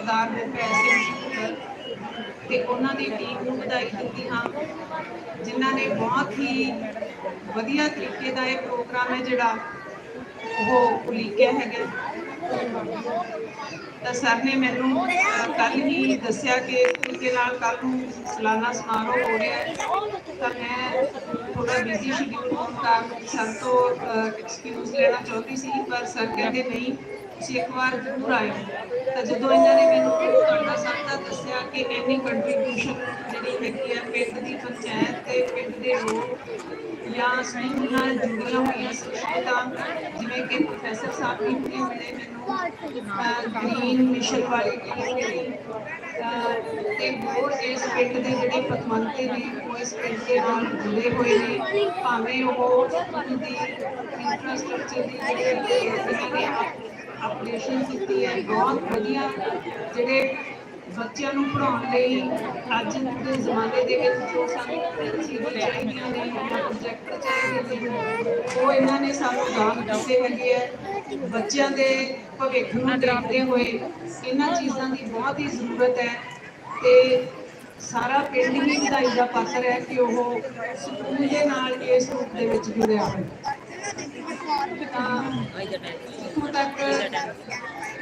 ਸਰਕਾਰ ਗੁਰਪ੍ਰੀਤ ਸਿੰਘ ਤੇ ਉਹਨਾਂ ਦੀ ਟੀਮ ਨੂੰ ਵਧਾਈ ਦਿੰਦੀ ਹਾਂ। ਜਿਨ੍ਹਾਂ ਨੇ ਬਹੁਤ ਹੀ ਵਧੀਆ ਤਰੀਕੇ ਦਾ ਇਹ ਪ੍ਰੋਗਰਾਮ ਹੈ ਜਿਹੜਾ ਉਹ ਉਲੀਕਿਆ ਹੈਗਾ। ਤਾਂ ਸਰ ਨੇ ਮੈਨੂੰ ਕੱਲ ਹੀ ਦੱਸਿਆ ਕਿ ਤਰੀਕੇ ਨਾਲ ਕੱਲ ਨੂੰ ਸਲਾਨਾ ਸਮਾਰੋਹ ਹੋ ਰਿਹਾ ਹੈ। ਤਾਂ ਮੈਂ ਥੋੜਾ ਬਿਜ਼ੀ ਸ਼ਡਿਊਲ ਹੋਣ ਕਾਰਨ ਸਰ ਤੋਂ ਐਕਸਕਿਊਜ਼ ਲੈਣਾ ਚਾਹੁੰਦੀ ਸੀ, ਪਰ ਸਰ ਕਹਿੰਦੇ ਨਹੀਂ। ਤੁਸੀਂ ਇੱਕ ਵਾਰ ਜ਼ਰੂਰ ਆਇਓ। ਤਾਂ ਜਦੋਂ ਇਹਨਾਂ ਨੇ ਮੈਨੂੰ ਤੁਹਾਡਾ ਸਭ ਦਾ ਦੱਸਿਆ ਕਿ ਇੰਨੀ ਕੰਟਰੀਬਿਊਸ਼ਨ ਜਿਹੜੀ ਹੈਗੀ ਹੈ ਪਿੰਡ ਦੀ ਪੰਚਾਇਤ ਤੇ ਪਿੰਡ ਦੇ ਲੋਕ ਜਾਂ ਸਕੂਲ ਨਾਲ ਜੁੜੀਆਂ ਹੋਈਆਂ ਸ਼ਖਸੀਅਤਾਂ ਜਿਵੇਂ ਕਿ ਪ੍ਰੋਫੈਸਰ ਸਾਹਿਬ ਵੀ ਮਿਲੇ ਮੈਨੂੰ ਗ੍ਰੀਨ ਮਿਸ਼ਨ ਵਾਲੀ ਤੇ ਹੋਰ ਇਸ ਪਿੰਡ ਦੇ ਜਿਹੜੇ ਪਤਵੰਤੇ ਨੇ, ਉਹ ਇਸ ਪਿੰਡ ਦੇ ਨਾਲ ਜੁੜੇ ਹੋਏ ਨੇ। ਭਾਵੇਂ ਉਹ ਸਕੂਲ ਦੀ ਇਨਫਰਾਸਟ੍ਰਕਚਰ ਦੀ ਜਿਹੜੀ ਇਹਨਾਂ ਕੀਤੀ ਹੈ, ਬਹੁਤ ਵਧੀਆ ਜਿਹੜੇ ਬੱਚਿਆਂ ਨੂੰ ਪੜ੍ਹਾਉਣ ਲਈ ਅੱਜ ਦੇ ਜ਼ਮਾਨੇ ਦੇ ਵਿੱਚ ਜੋ ਸਾਨੂੰ ਚੀਜ਼ਾਂ ਚਾਹੀਦੀਆਂ ਨੇ ਪ੍ਰੋਜੈਕਟ ਚਾਹੀਦੇ ਨੇ, ਉਹ ਇਹਨਾਂ ਨੇ ਸਾਨੂੰ ਦਾਨ ਦਿੱਤੇ ਹੈਗੇ ਆ। ਬੱਚਿਆਂ ਦੇ ਭਵਿੱਖ ਨੂੰ ਦੇਖਦੇ ਹੋਏ ਇਹਨਾਂ ਚੀਜ਼ਾਂ ਦੀ ਬਹੁਤ ਹੀ ਜ਼ਰੂਰਤ ਹੈ ਤੇ ਸਾਰਾ ਪਿੰਡ ਹੀ ਵਧਾਈ ਦਾ ਪਾਤਰ ਹੈ ਕਿ ਉਹ ਸਕੂਲ ਦੇ ਨਾਲ ਇਸ ਰੂਪ ਦੇ ਵਿੱਚ ਜੁੜਿਆ ਹੋਇਆ। ਤਾਂ ਇੱਥੋਂ ਤੱਕ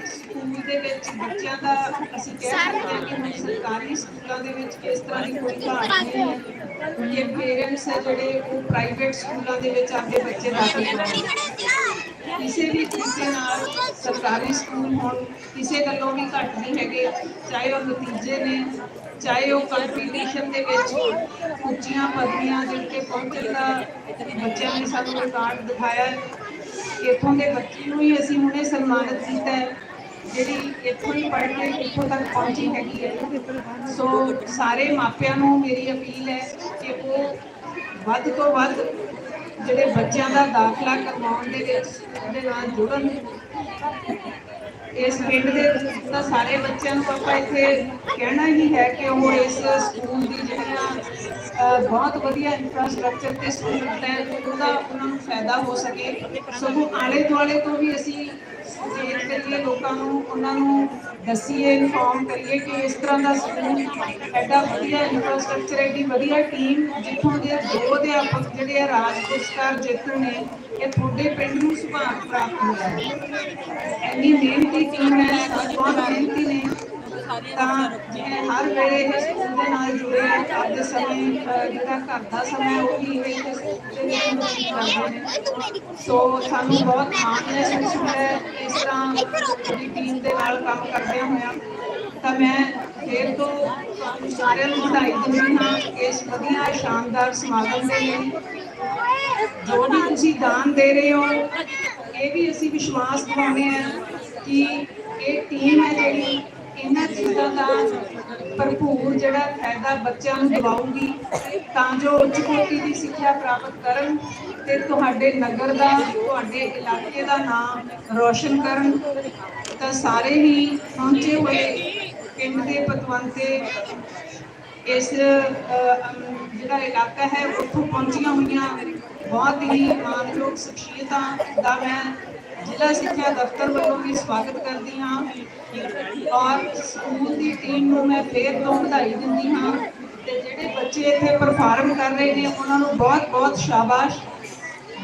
ਸਕੂਲ ਦੇ ਵਿੱਚ ਬੱਚਿਆਂ ਦਾ ਅਸੀਂ ਕਹਿ ਸਕਦੇ ਹਾਂ ਕਿ ਹੁਣ ਸਰਕਾਰੀ ਸਕੂਲਾਂ ਦੇ ਵਿੱਚ ਇਸ ਤਰ੍ਹਾਂ ਦੀ ਕੋਈ ਘਾਟ ਨਹੀਂ ਹੈ। ਕਿ ਪੇਰੈਂਟਸ ਹੈ ਜਿਹੜੇ ਉਹ ਪ੍ਰਾਈਵੇਟ ਸਕੂਲਾਂ ਦੇ ਵਿੱਚ ਆਪਣੇ ਬੱਚੇ ਦਾਖਲ ਕਰਾਉਂਦੇ ਕਿਸੇ ਵੀ ਤਰੀਕੇ ਨਾਲ ਸਰਕਾਰੀ ਸਕੂਲ ਹੋਣ ਕਿਸੇ ਗੱਲੋਂ ਵੀ ਘੱਟ ਨਹੀਂ ਹੈਗੇ ਚਾਹੇ ਉਹ ਨਤੀਜੇ ਨੇ ਚਾਹੇ ਉਹ ਕੰਪੀਟੀਸ਼ਨ ਦੇ ਵਿੱਚ ਉੱਚੀਆਂ ਪਦਵੀਆਂ ਉੱਤੇ ਪਹੁੰਚਣ ਦਾ ਬੱਚਿਆਂ ਨੇ ਸਾਨੂੰ ਰਿਕਾਰਡ ਦਿਖਾਇਆ ਹੈ। ਇੱਥੋਂ ਦੇ ਬੱਚੇ ਨੂੰ ਹੀ ਅਸੀਂ ਹੁਣੇ ਸਨਮਾਨਿਤ ਕੀਤਾ ਹੈ। ਜਿਹੜੀ ਇੱਥੋਂ ਹੀ ਪੜ੍ਹ ਕੇ ਇੱਥੋਂ ਤੱਕ ਪਹੁੰਚੀ ਹੈਗੀ ਹੈ। ਸੋ ਸਾਰੇ ਮਾਪਿਆਂ ਨੂੰ ਮੇਰੀ ਅਪੀਲ ਹੈ ਕਿ ਉਹ ਵੱਧ ਤੋਂ ਵੱਧ ਜਿਹੜੇ ਬੱਚਿਆਂ ਦਾ ਦਾਖਲਾ ਕਰਵਾਉਣ ਦੇ ਵਿੱਚ ਉਹਦੇ ਨਾਲ ਜੁੜਨ। ਇਸ ਪਿੰਡ ਦੇ ਤਾਂ ਸਾਰੇ ਬੱਚਿਆਂ ਨੂੰ ਆਪਾਂ ਇੱਥੇ ਕਹਿਣਾ ਹੀ ਹੈ ਕਿ ਉਹ ਇਸ ਸਕੂਲ ਦੀ ਜਿਹੜੀਆਂ ਅਹ, ਬਹੁਤ ਵਧੀਆ ਇਨਫਰਾਸਟ੍ਰਕਚਰ ਤੇ ਸਹੂਲਤ ਹੈ ਉਹਦਾ ਉਹਨਾਂ ਨੂੰ ਫਾਇਦਾ ਹੋ ਸਕੇ। ਸਗੋਂ ਆਲੇ ਦੁਆਲੇ ਤੋਂ ਵੀ ਅਸੀਂ ਸੁਚੇਤ ਕਰੀਏ, ਲੋਕਾਂ ਨੂੰ, ਉਹਨਾਂ ਨੂੰ ਦੱਸੀਏ ਇਨਫੋਰਮ ਕਰੀਏ ਕਿ ਇਸ ਤਰ੍ਹਾਂ ਦਾ ਸਕੂਲ ਐਡਾ ਵਧੀਆ ਇਨਫਰਾਸਟ੍ਰਕਚਰ ਐਡੀ ਵਧੀਆ ਟੀਮ ਜਿੱਥੋਂ ਦੇ ਦੋ ਅਧਿਆਪਕ ਜਿਹੜੇ ਆ, ਰਾਜ ਪੁਰਸਕਾਰ ਜੇਤੂ ਨੇ, ਇਹ ਤੁਹਾਡੇ ਪਿੰਡ ਨੂੰ ਸੁਭਾਗ ਪ੍ਰਾਪਤ ਹੋਇਆ ਹੈ। ਇੰਨੀ ਮਿਹਨਤੀ ਟੀਮ ਹੈ, ਬਹੁਤ ਮਿਹਨਤੀ ਨੇ। ਤਾਂ ਹਰ ਵੇਲੇ ਇਹ ਸਕੂਲ ਦੇ ਨਾਲ ਜੁੜੇ ਆ ਅੱਜ ਦੇ ਸਮੇਂ ਜਿਹੜਾ ਘਰ ਦਾ ਸਮਾਂ ਉਹ ਵੀ ਇਹ ਇਸ ਸਕੂਲ ਦੇ ਕਰਦੇ ਨੇ। ਸੋ ਸਾਨੂੰ ਬਹੁਤ ਮਾਣ ਮਹਿਸੂਸ ਹੁੰਦਾ ਹੈ ਇਸ ਤਰ੍ਹਾਂ ਦੀ ਟੀਮ ਦੇ ਨਾਲ ਕੰਮ ਕਰਦਿਆਂ ਹੋਇਆਂ। ਤਾਂ ਮੈਂ ਫੇਰ ਤੋਂ ਸਾਰਿਆਂ ਨੂੰ ਵਧਾਈ ਦਿੰਦੀ ਹਾਂ ਇਸ ਵਧੀਆ ਸ਼ਾਨਦਾਰ ਸਮਾਗਮ ਦੇ ਲਈ ਜੋ ਵੀ ਤੁਸੀਂ ਦਾਨ ਦੇ ਰਹੇ ਹੋ ਇਹ ਵੀ ਅਸੀਂ ਵਿਸ਼ਵਾਸ ਦਿਵਾਉਂਦੇ ਹਾਂ ਕਿ ਇਹ ਟੀਮ ਹੈ ਜਿਹੜੀ ਇਹਨਾਂ ਚੀਜ਼ਾਂ ਦਾ ਭਰਪੂਰ ਜਿਹੜਾ ਫਾਇਦਾ ਬੱਚਿਆਂ ਨੂੰ ਦਿਵਾਊਗੀ ਤਾਂ ਜੋ ਉੱਚ ਕੋਟੀ ਦੀ ਸਿੱਖਿਆ ਪ੍ਰਾਪਤ ਕਰਨ ਤੇ ਤੁਹਾਡੇ ਨਗਰ ਦਾ, ਤੁਹਾਡੇ ਇਲਾਕੇ ਦਾ ਨਾਮ ਰੋਸ਼ਨ ਕਰਨ। ਤਾਂ ਸਾਰੇ ਹੀ ਪਹੁੰਚੇ ਹੋਏ ਪਿੰਡ ਦੇ ਪਤਵੰਤੇ ਇਸ ਜਿਹੜਾ ਇਲਾਕਾ ਹੈ, ਉੱਥੋਂ ਪਹੁੰਚੀਆਂ ਹੋਈਆਂ ਬਹੁਤ ਹੀ ਮਾਨਯੋਗ ਸ਼ਖਸੀਅਤਾਂ ਦਾ ਮੈਂ ਜ਼ਿਲ੍ਹਾ ਸਿੱਖਿਆ ਦਫ਼ਤਰ ਵੱਲੋਂ ਵੀ ਸਵਾਗਤ ਕਰਦੀ ਹਾਂ ਔਰ ਸਕੂਲ ਦੀ ਟੀਮ ਨੂੰ ਮੈਂ ਫੇਰ ਤੋਂ ਵਧਾਈ ਦਿੰਦੀ ਹਾਂ ਤੇ ਜਿਹੜੇ ਬੱਚੇ ਇੱਥੇ ਪਰਫਾਰਮ ਕਰ ਰਹੇ ਨੇ, ਉਹਨਾਂ ਨੂੰ ਬਹੁਤ ਬਹੁਤ ਸ਼ਾਬਾਸ਼।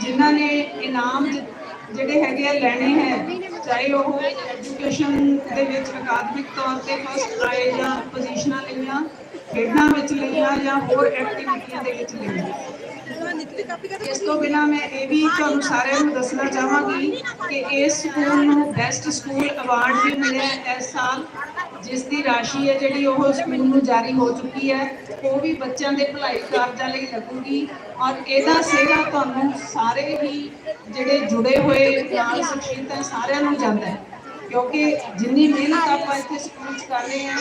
ਜਿਨ੍ਹਾਂ ਨੇ ਇਨਾਮ ਜਿਹੜੇ ਹੈਗੇ ਆ, ਲੈਣੇ ਹੈ, ਚਾਹੇ ਉਹ ਐਜੂਕੇਸ਼ਨ ਦੇ ਵਿੱਚ ਅਕਾਦਮਿਕ ਤੌਰ ਤੇ ਫਸਟ ਪ੍ਰਾਈਜ਼ ਜਾਂ ਪੋਜੀਸ਼ਨਾਂ ਲਈਆਂ, ਖੇਡਾਂ ਵਿੱਚ ਲਈਆਂ ਜਾਂ ਹੋਰ ਐਕਟੀਵਿਟੀਆਂ ਦੇ ਵਿੱਚ ਲਈਆਂ। ਇਸ ਤੋਂ ਬਿਨਾ ਮੈਂ ਇਹ ਵੀ ਤੁਹਾਨੂੰ ਸਾਰਿਆਂ ਨੂੰ ਦੱਸਣਾ ਚਾਹਾਂਗੀ ਕਿ ਇਸ ਸਕੂਲ ਨੂੰ ਬੈਸਟ ਸਕੂਲ ਅਵਾਰਡ ਵੀ ਮਿਲਿਆ ਇਸ ਸਾਲ, ਜਿਸ ਦੀ ਰਾਸ਼ੀ ਹੈ ਜਿਹੜੀ ਉਹ ਸਕੂਲ ਨੂੰ ਜਾਰੀ ਹੋ ਚੁੱਕੀ ਹੈ। ਉਹ ਵੀ ਬੱਚਿਆਂ ਦੇ ਭਲਾਈ ਕਾਰਜਾਂ ਲਈ ਲੱਗੂਗੀ ਔਰ ਇਹਦਾ ਸਿਹਰਾ ਤੁਹਾਨੂੰ ਸਾਰੇ ਹੀ ਜਿਹੜੇ ਜੁੜੇ ਹੋਏ ਨਾਲ ਸ਼ਖਸੀਅਤਾਂ ਸਾਰਿਆਂ ਨੂੰ ਜਾਂਦਾ ਹੈ। ਕਿਉਂਕਿ ਜਿੰਨੀ ਮਿਹਨਤ ਆਪਾਂ ਇੱਥੇ ਸਕੂਲ 'ਚ ਕਰ ਰਹੇ ਹਾਂ,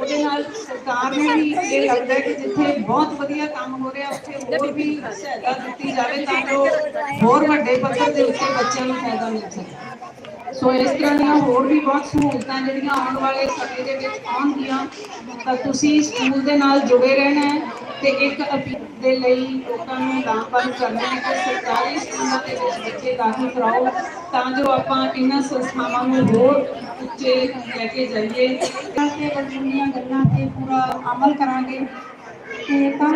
ਉਹਦੇ ਨਾਲ ਸਰਕਾਰ ਨੂੰ ਵੀ ਇਹ ਲੱਗਦਾ ਕਿ ਜਿੱਥੇ ਬਹੁਤ ਵਧੀਆ ਕੰਮ ਹੋ ਰਿਹਾ, ਉੱਥੇ ਹੋਰ ਵੀ ਸਹਾਇਤਾ ਦਿੱਤੀ ਜਾਵੇ ਤਾਂ ਜੋ ਹੋਰ ਵੱਡੇ ਪੱਧਰ ਦੇ ਉੱਤੇ ਬੱਚਿਆਂ ਨੂੰ ਫਾਇਦਾ ਮਿਲ ਸਕੇ। ਸੋ ਇਸ ਤਰ੍ਹਾਂ ਦੀਆਂ ਹੋਰ ਵੀ ਬਹੁਤ ਸਹੂਲਤਾਂ ਜਿਹੜੀਆਂ ਆਉਣ ਵਾਲੇ ਸਮੇਂ ਦੇ ਵਿੱਚ ਆਉਣਗੀਆਂ, ਤਾਂ ਤੁਸੀਂ ਸਕੂਲ ਦੇ ਨਾਲ ਜੁੜੇ ਰਹਿਣਾ ਹੈ ਤੇ ਇੱਕ ਅਪੀਲ ਦੇ ਲਈ ਲੋਕਾਂ ਨੂੰ ਲਾਭਬੰਦ ਕਰਨਾ ਹੈ ਕਿ ਸਰਕਾਰੀ ਸਕੂਲਾਂ ਦੇ ਵਿੱਚ ਬੱਚੇ ਦਾਖਲ ਕਰਾਓ, ਤਾਂ ਜੋ ਆਪਾਂ ਇਹਨਾਂ ਸੰਸਥਾਵਾਂ ਨੂੰ ਹੋਰ ਉੱਚੇ ਲੈ ਕੇ ਜਾਈਏ। ਤੇ ਬੜੀਆਂ ਗੱਲਾਂ ਤੇ ਪੂਰਾ ਅਮਲ ਕਰਾਂਗੇ। ਤੇ ਤਾਂ